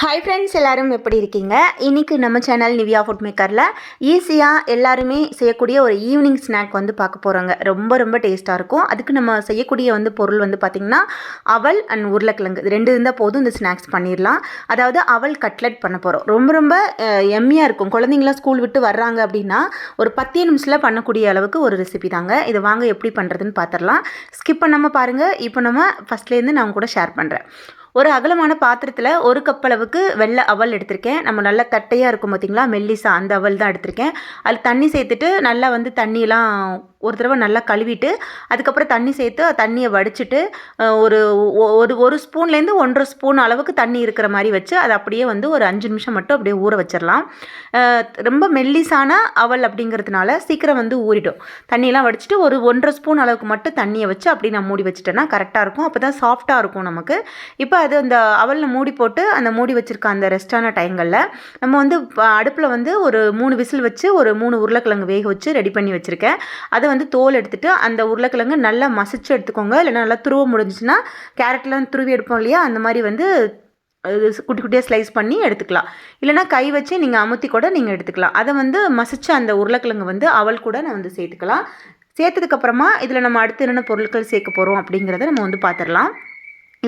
Hi friends எல்லோரும் எப்படி இருக்கீங்க? இன்றைக்கி நம்ம சேனல் நிவியா ஃபுட் மேக்கரில் ஈஸியாக எல்லாருமே செய்யக்கூடிய ஒரு ஈவினிங் ஸ்நாக் வந்து பார்க்க போகிறோங்க ரொம்ப ரொம்ப டேஸ்ட்டாக இருக்கும். அதுக்கு நம்ம செய்யக்கூடிய வந்து பொருள் வந்து பார்த்திங்கன்னா அவல் அண்ட் உருளைக்கிழங்கு. இது ரெண்டு இருந்தால் போதும் இந்த ஸ்நாக்ஸ் பண்ணிடலாம் அதாவது அவல் கட்லெட் பண்ண போகிறோம் ரொம்ப ரொம்ப எம்மியாக இருக்கும். குழந்தைங்களாம் ஸ்கூல் விட்டு வர்றாங்க அப்படின்னா ஒரு பத்தே நிமிஷத்தில் பண்ணக்கூடிய அளவுக்கு ஒரு ரெசிபி தாங்க. இதை வாங்க எப்படி பண்ணுறதுன்னு பார்த்துடலாம் ஸ்கிப் பண்ணாமல் பாருங்கள் இப்போ நம்ம ஃபஸ்ட்லேருந்து நான் கூட ஷேர் பண்ணுறேன் ஒரு அகலமான பாத்திரத்தில் ஒரு கப் அளவுக்கு வெள்ளை அவல் எடுத்திருக்கேன். நம்ம நல்லா தட்டையாக இருக்கும் பார்த்தீங்களா மெல்லிசா அந்த அவல் தான் எடுத்திருக்கேன். அதில் தண்ணி சேர்த்துட்டு நல்லா வந்து தண்ணியெலாம் ஒரு தடவை நல்லா கழுவிட்டு அதுக்கப்புறம் தண்ணி சேர்த்து தண்ணியை வடிச்சிட்டு ஒரு ஒரு ஒரு ஸ்பூன்லேருந்து ஒன்றரை ஸ்பூன் அளவுக்கு தண்ணி இருக்கிற மாதிரி வச்சு அதை அப்படியே வந்து ஒரு அஞ்சு நிமிஷம் மட்டும் அப்படியே ஊற வச்சிடலாம். ரொம்ப மெல்லிசான அவல் அப்படிங்கிறதுனால சீக்கிரம் வந்து ஊறிடும். தண்ணியெல்லாம் வடிச்சிட்டு ஒரு ஒன்றரை ஸ்பூன் அளவுக்கு மட்டும் தண்ணியை வச்சு அப்படி நான் மூடி வச்சிட்டேன்னா கரெக்டாக இருக்கும். அப்போ தான் சாஃப்டாக இருக்கும் நமக்கு. இப்போ அது அந்த அவலில் மூடி போட்டு அந்த மூடி வச்சுருக்க அந்த ரெஸ்டான டைங்களில் நம்ம வந்து அடுப்பில் வந்து ஒரு மூணு விசில் வச்சு ஒரு மூணு உருளைக்கிழங்கு வேக வச்சு ரெடி பண்ணி வச்சுருக்கேன். அதை வந்து தோல் எடுத்துகிட்டு அந்த உருளைக்கிழங்கு நல்லா மசிச்சு எடுத்துக்கோங்க. இல்லைன்னா நல்லா துருவ முடிஞ்சுச்சுன்னா கேரட்லாம் துருவி எடுப்போம் இல்லையா? அந்த மாதிரி வந்து அது குட்டி குட்டியாக ஸ்லைஸ் பண்ணி எடுத்துக்கலாம். இல்லைனா கை வச்சு நீங்கள் அமுத்தி கூட நீங்கள் எடுத்துக்கலாம். அதை வந்து மசிச்சு அந்த உருளைக்கிழங்கு வந்து அவள் கூட நான் வந்து சேர்த்துக்கலாம். சேர்த்ததுக்கப்புறமா இதில் நம்ம அடுத்து என்னென்ன பொருட்கள் சேர்க்க போகிறோம் அப்படிங்கிறத நம்ம வந்து பார்த்துடலாம்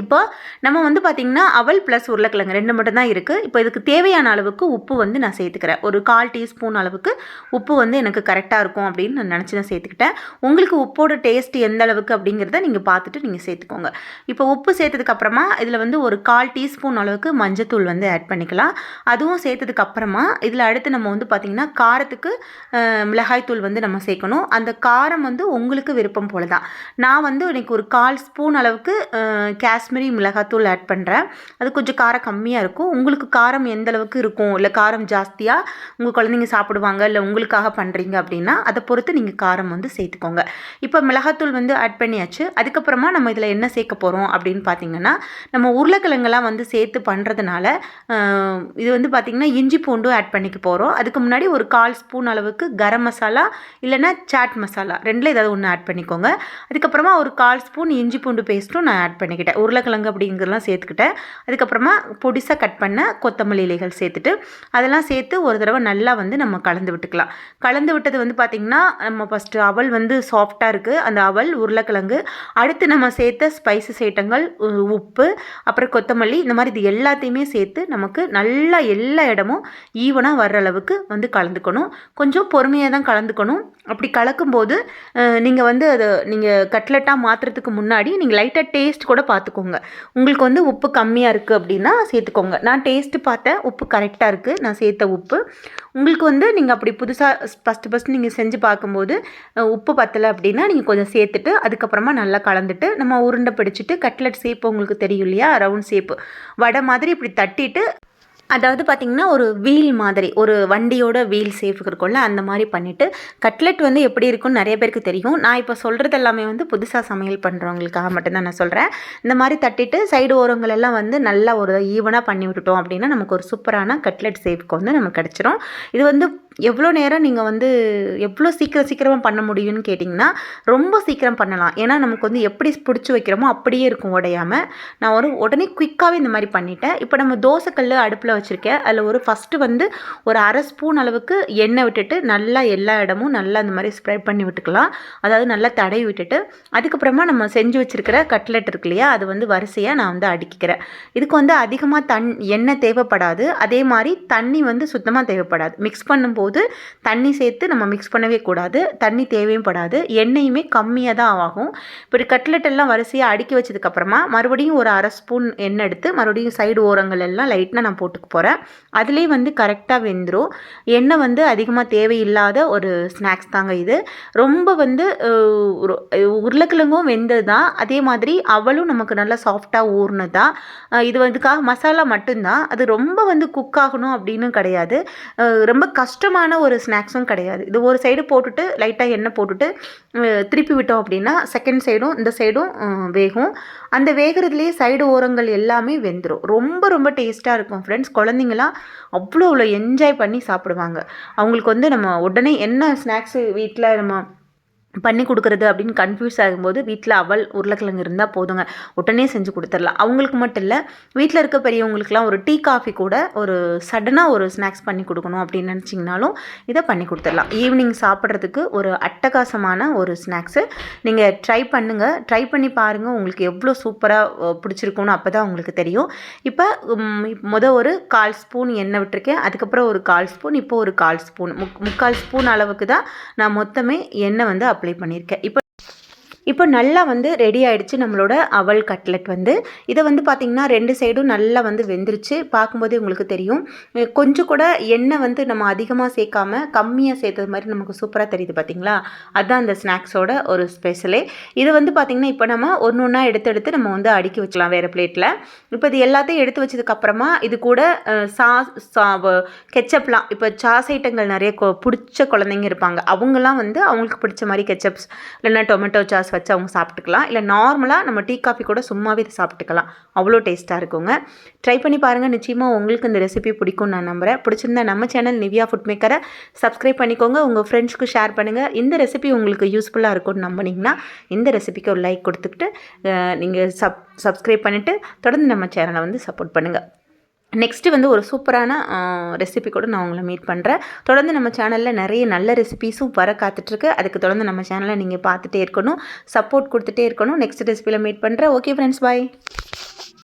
இப்போ நம்ம வந்து பார்த்திங்கன்னா அவல் ப்ளஸ் உருளைக்கிழங்கு ரெண்டு மட்டும் தான் இருக்குது இப்போ இதுக்கு தேவையான அளவுக்கு உப்பு வந்து நான் சேர்த்துக்கிறேன். ஒரு கால் டீஸ்பூன் அளவுக்கு உப்பு வந்து எனக்கு கரெக்டாக இருக்கும் அப்படின்னு நான் நினச்சி நான் சேர்த்துக்கிட்டேன். உங்களுக்கு உப்போட டேஸ்ட் எந்த அளவுக்கு அப்படிங்கிறத நீங்கள் பார்த்துட்டு நீங்கள் சேர்த்துக்கோங்க. இப்போ உப்பு சேர்த்ததுக்கப்புறமா இதில் வந்து ஒரு கால் டீஸ்பூன் அளவுக்கு மஞ்சத்தூள் வந்து ஆட் பண்ணிக்கலாம். அதுவும் சேர்த்ததுக்கப்புறமா இதில் அடுத்து நம்ம வந்து பார்த்திங்கன்னா காரத்துக்கு மிளகாய்த்தூள் வந்து நம்ம சேர்க்கணும். அந்த காரம் வந்து உங்களுக்கு விருப்பம் போல தான் நான் வந்து இன்னைக்கு ஒரு கால் ஸ்பூன் அளவுக்கு கேஸ் காஷ்மீரி மிளகாத்தூள் ஆட் பண்ணுறேன் அது கொஞ்சம் காரம் கம்மியாக இருக்கும். உங்களுக்கு காரம் எந்த அளவுக்கு இருக்கும்? இல்லை காரம் ஜாஸ்தியாக உங்கள் குழந்தைங்க சாப்பிடுவாங்க? இல்லை உங்களுக்காக பண்ணுறீங்க அப்படின்னா அதை பொறுத்து நீங்கள் காரம் வந்து சேர்த்துக்கோங்க. இப்போ மிளகாத்தூள் வந்து ஆட் பண்ணியாச்சு. அதுக்கப்புறமா நம்ம இதில் என்ன சேர்க்க போகிறோம் அப்படின்னு பார்த்தீங்கன்னா நம்ம உருளைக்கிழங்கெல்லாம் வந்து சேர்த்து பண்ணுறதுனால இது வந்து பார்த்திங்கன்னா இஞ்சி பூண்டும் ஆட் பண்ணிக்க போகிறோம் அதுக்கு முன்னாடி ஒரு கால் ஸ்பூன் அளவுக்கு கரம் மசாலா இல்லைன்னா சாட் மசாலா ரெண்டில் ஏதாவது ஒன்று ஆட் பண்ணிக்கோங்க. அதுக்கப்புறமா ஒரு கால் ஸ்பூன் இஞ்சி பூண்டு பேஸ்ட்டும் நான் ஆட் பண்ணிக்கிட்டேன். உருளைக்கிழங்கு அப்படிங்கிறதெல்லாம் சேர்த்துக்கிட்டேன் அதுக்கப்புறமா பொடிசாக கட் பண்ண கொத்தமல்லி இலைகள் சேர்த்துட்டு அதெல்லாம் சேர்த்து ஒரு தடவை நல்லா வந்து நம்ம கலந்து விட்டுக்கலாம். கலந்து விட்டது வந்து பார்த்திங்கன்னா நம்ம ஃபஸ்ட்டு அவல் வந்து சாஃப்டாக இருக்குது அந்த அவல் உருளைக்கிழங்கு அடுத்து நம்ம சேர்த்த ஸ்பைசஸ் ஐட்டங்கள் உ- உப்பு அப்புறம் கொத்தமல்லி இந்த மாதிரி இது எல்லாத்தையுமே சேர்த்து நமக்கு நல்லா எல்லா இடமும் ஈவனாக வர்ற அளவுக்கு வந்து கலந்துக்கணும். கொஞ்சம் பொறுமையாக தான் கலந்துக்கணும். அப்படி கலக்கும்போது நீங்கள் வந்து அதை நீங்கள் கட்லெட்டாக மாற்றுறதுக்கு முன்னாடி நீங்கள் லைட்டாக டேஸ்ட் கூட பார்த்துக்கோங்க உங்களுக்கு வந்து உப்பு கம்மியாக இருக்குது அப்படின்னா சேர்த்துக்கோங்க. நான் டேஸ்ட்டு பார்த்தேன் உப்பு கரெக்டாக இருக்குது நான் சேர்த்த உப்பு. உங்களுக்கு வந்து நீங்கள் அப்படி புதுசாக ஃபஸ்ட்டு ஃபஸ்ட்டு நீங்கள் செஞ்சு பார்க்கும்போது உப்பு பத்தலை அப்படின்னா நீங்கள் கொஞ்சம் சேர்த்துட்டு அதுக்கப்புறமா நல்லா கலந்துட்டு நம்ம உருண்டை பிடிச்சிட்டு கட்லெட் ஷேப் உங்களுக்கு தெரியும் இல்லையா? ரவுண்ட் ஷேப்பு வடை மாதிரி இப்படி தட்டிட்டு அதாவது பார்த்திங்கன்னா ஒரு வீல் மாதிரி ஒரு வண்டியோட வீல் சேஃபுக்கு இருக்கும்ல அந்த மாதிரி பண்ணிவிட்டு கட்லெட் வந்து எப்படி இருக்கும்னு நிறைய பேருக்கு தெரியும். நான் இப்போ சொல்கிறது எல்லாமே வந்து புதுசாக சமையல் பண்ணுறவங்களுக்காக மட்டும்தான் நான் சொல்கிறேன் இந்த மாதிரி தட்டிட்டு சைடு ஓரங்கள் எல்லாம் வந்து நல்லா ஒரு ஈவனாக பண்ணி விட்டுட்டோம் அப்படின்னா நமக்கு ஒரு சூப்பரான கட்லெட் சேஃப்க்கு வந்து நமக்கு கிடச்சிரும். இது வந்து எவ்வளோ நேரம் நீங்கள் வந்து எவ்வளோ சீக்கிரம் சீக்கிரமாக பண்ண முடியும்னு கேட்டிங்கன்னா ரொம்ப சீக்கிரம் பண்ணலாம். ஏன்னா நமக்கு வந்து எப்படி பிடிச்சி வைக்கிறோமோ அப்படியே இருக்கும் உடையாமல் நான் ஒரு உடனே குயிக்காகவே இந்த மாதிரி பண்ணிட்டேன். இப்போ நம்ம தோசைக்கல் அடுப்பில் வச்சுருக்கேன். அதில் ஒரு ஃபஸ்ட்டு வந்து ஒரு அரை ஸ்பூன் அளவுக்கு எண்ணெய் விட்டுட்டு நல்லா எல்லா இடமும் நல்லா இந்த மாதிரி ஸ்ப்ரெட் பண்ணி விட்டுக்கலாம். அதாவது நல்லா தடவி விட்டுட்டு அதுக்கப்புறமா நம்ம செஞ்சு வச்சுருக்கிற கட்லெட் இருக்கு இல்லையா அது வந்து வரிசையாக நான் வந்து அடுக்கிக்கிறேன். இதுக்கு வந்து அதிகமாக தண் எண்ணெய் தேவைப்படாது. அதே மாதிரி தண்ணி வந்து சுத்தமாக தேவைப்படாது. மிக்ஸ் பண்ணும்போது போது தண்ணி சேர்த்து நம்ம மிக்ஸ் பண்ணவே கூடாது. தண்ணி தேவையும் படாது. எண்ணெயுமே கம்மியாக தான் ஆகும். இப்படி கட்லெட் எல்லாம் வரிசையாக அடுக்கி வச்சதுக்கப்புறமா மறுபடியும் ஒரு அரை ஸ்பூன் எண்ணெய் எடுத்து மறுபடியும் சைடு ஓரங்கள் எல்லாம் லைட்டாக நான் போட்டுக்க போகிறேன் அதுலேயே வந்து கரெக்டாக வெந்துடும் எண்ணெய் வந்து அதிகமாக தேவையில்லாத ஒரு ஸ்நாக்ஸ் தாங்க இது. ரொம்ப வந்து உருளைக்கிழங்கும் வெந்தது தான். அதே மாதிரி அவளும் நமக்கு நல்லா சாஃப்டாக ஊறினது தான். இது வந்துக்காக மசாலா மட்டும்தான். அது ரொம்ப வந்து குக் ஆகணும் அப்படின்னு கிடையாது. ரொம்ப கஷ்டம் கஷ்டமான ஒரு ஸ்நாக்ஸும் கிடையாது. இது ஒரு சைடு போட்டுட்டு லைட்டாக எண்ணெய் போட்டுட்டு திருப்பி விட்டோம் அப்படின்னா செகண்ட் சைடும் இந்த சைடும் வேகும். அந்த வேகிறதுலேயே சைடு ஓரங்கள் எல்லாமே வெந்துடும் ரொம்ப ரொம்ப டேஸ்ட்டாக இருக்கும் ஃப்ரெண்ட்ஸ் குழந்தைங்களாம் அவ்வளோ அவ்வளோ என்ஜாய் பண்ணி சாப்பிடுவாங்க. அவங்களுக்கு வந்து நம்ம உடனே என்ன ஸ்நாக்ஸு வீட்டில் நம்ம பண்ணி கொடுக்குறது அப்படின்னு கன்ஃபியூஸ் ஆகும்போது வீட்டில் அவள் உருளைக்கிழங்கு இருந்தால் போதுங்க. உடனே செஞ்சு கொடுத்துடலாம். அவங்களுக்கு மட்டும் இல்லை வீட்டில் இருக்க பெரியவங்களுக்குலாம் ஒரு டீ காஃபி கூட ஒரு சடனாக ஒரு ஸ்நாக்ஸ் பண்ணி கொடுக்கணும் அப்படின்னு நினச்சிங்கனாலும் இதை பண்ணி கொடுத்துடலாம். ஈவினிங் சாப்பிட்றதுக்கு ஒரு அட்டகாசமான ஒரு ஸ்நாக்ஸு நீங்கள் ட்ரை பண்ணுங்கள் ட்ரை பண்ணி பாருங்கள் உங்களுக்கு எவ்வளோ சூப்பராக பிடிச்சிருக்கும்னு அப்போ தான் உங்களுக்கு தெரியும். இப்போ மொதல் ஒரு கால் ஸ்பூன் எண்ணெய் விட்டுருக்கேன். அதுக்கப்புறம் ஒரு கால் ஸ்பூன் இப்போ ஒரு கால் ஸ்பூன் முக் முக்கால் ஸ்பூன் அளவுக்கு தான் நான் மொத்தமே எண்ணெய் வந்து அப்ளை பண்ணியிருக்கேன் இப்போ இப்போ நல்லா வந்து ரெடி ஆகிடுச்சு நம்மளோட அவல் கட்லெட் வந்து. இதை வந்து பார்த்திங்கன்னா ரெண்டு சைடும் நல்லா வந்து வெந்துருச்சு. பார்க்கும்போதே உங்களுக்கு தெரியும். கொஞ்சம் கூட எண்ணெய் வந்து நம்ம அதிகமாக சேர்க்காம கம்மியாக சேர்த்தது மாதிரி நமக்கு சூப்பராக தெரியுது பார்த்திங்களா அதுதான் அந்த ஸ்நாக்ஸோட ஒரு ஸ்பெஷலே இது வந்து பார்த்திங்கன்னா இப்போ நம்ம ஒன்று ஒன்றா எடுத்து எடுத்து நம்ம வந்து அடுக்கி வச்சுக்கலாம் வேறு பிளேட்டில் இப்போ இது எல்லாத்தையும் எடுத்து வச்சதுக்கப்புறமா இது கூட சா சா கெச்சப்லாம் இப்போ சாஸ் ஐட்டங்கள் நிறைய கொ- பிடிச்ச குழந்தைங்க இருப்பாங்க. அவங்கெல்லாம் வந்து அவங்களுக்கு பிடிச்ச மாதிரி கெச்சப்ஸ் இல்லைன்னா டொமேட்டோ சாஸ் வச்சு அவங்க சாப்பிட்டுக்கலாம். இல்லை நார்மலாக நம்ம டீ காஃபி கூட சும்மாவே இதை சாப்பிட்டுக்கலாம். அவ்வளோ டேஸ்ட்டாக இருக்குங்க. ட்ரை பண்ணி பாருங்கள் நிச்சயமாக உங்களுக்கு இந்த ரெசிபி பிடிக்கும்னு நான் நம்புகிறேன் பிடிச்சிருந்தா நம்ம சேனல் நிவ்யா ஃபுட் மேக்கரை சப்ஸ்கிரைப் பண்ணிக்கோங்க. உங்கள் ஃப்ரெண்ட்ஸ்க்கு ஷேர் பண்ணுங்கள் இந்த ரெசிபி உங்களுக்கு யூஸ்ஃபுல்லாக இருக்கும்னு நம்பினீங்கன்னா இந்த ரெசிபிக்கு ஒரு லைக் கொடுத்துக்கிட்டு நீங்கள் சப் சப்ஸ்கிரைப் பண்ணிவிட்டு தொடர்ந்து நம்ம சேனலை வந்து சப்போர்ட் பண்ணுங்கள் நெக்ஸ்ட்டு வந்து ஒரு சூப்பரான ரெசிபி கூட நான் உங்களை மீட் பண்ணுறேன் தொடர்ந்து நம்ம சேனலில் நிறைய நல்ல ரெசிபிஸும் வர காத்துட்ருக்கு. அதுக்கு தொடர்ந்து நம்ம சேனலை நீங்கள் பார்த்துட்டே இருக்கணும். சப்போர்ட் கொடுத்துட்டே இருக்கணும். நெக்ஸ்ட் ரெசிபியில் மீட் பண்ணுறேன் ஓகே ஃப்ரெண்ட்ஸ் பாய்